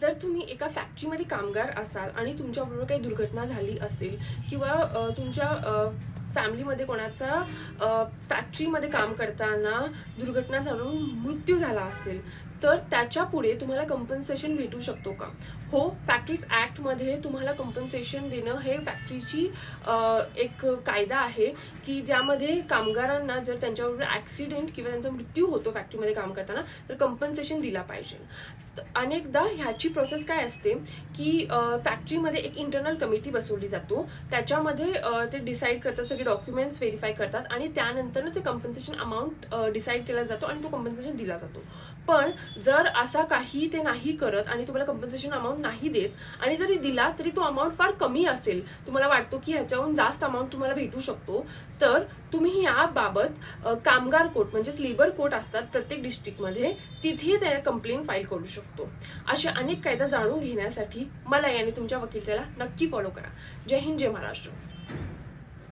जर तुम्ही एका फॅक्टरीमध्ये कामगार असाल आणि तुमच्याबरोबर काही दुर्घटना झाली असेल किंवा तुमच्या फॅमिलीमध्ये कोणाचा फॅक्टरीमध्ये काम करताना दुर्घटना झालून मृत्यू झाला असेल तर त्याच्या पुढे तुम्हाला कंपन्सेशन भेटू शकतो का? हो फॅक्टरीज ॲक्टमध्ये तुम्हाला कंपन्सेशन देणं हे फॅक्टरीची एक कायदा आहे की ज्यामध्ये कामगारांना जर त्यांच्याबरोबर ॲक्सिडेंट किंवा त्यांचा मृत्यू होतो फॅक्टरीमध्ये काम करताना तर कंपन्सेशन दिला पाहिजे. अनेकदा ह्याची प्रोसेस काय असते की फॅक्टरीमध्ये एक इंटरनल कमिटी बसवली जातो. त्याच्यामध्ये ते डिसाईड करतात सगळे डॉक्युमेंट्स व्हेरीफाय करतात आणि त्यानंतर ते कंपन्सेशन अमाऊंट डिसाईड केला जातो आणि तो कंपन्सेशन दिला जातो. पण जर असा काही ते नाही करत आणि तुम्हाला कंपन्सेशन अमाऊंट नाही देत आणि जरी दिला तरी तो अमाऊंट फार कमी असेल तुम्हाला वाटतो की ह्याच्याहून जास्त अमाऊंट तुम्हाला भेटू शकतो तर तुम्ही याबाबत कामगार कोर्ट म्हणजेच लेबर कोर्ट असतात प्रत्येक डिस्ट्रिक्टमध्ये तिथे त्या कंप्लेंट फाईल करू शकतो. अशा अनेक कायदा जाणून घेण्यासाठी मला आणि तुमच्या वकीलतेला नक्की फॉलो करा. जय हिंद जय महाराष्ट्र.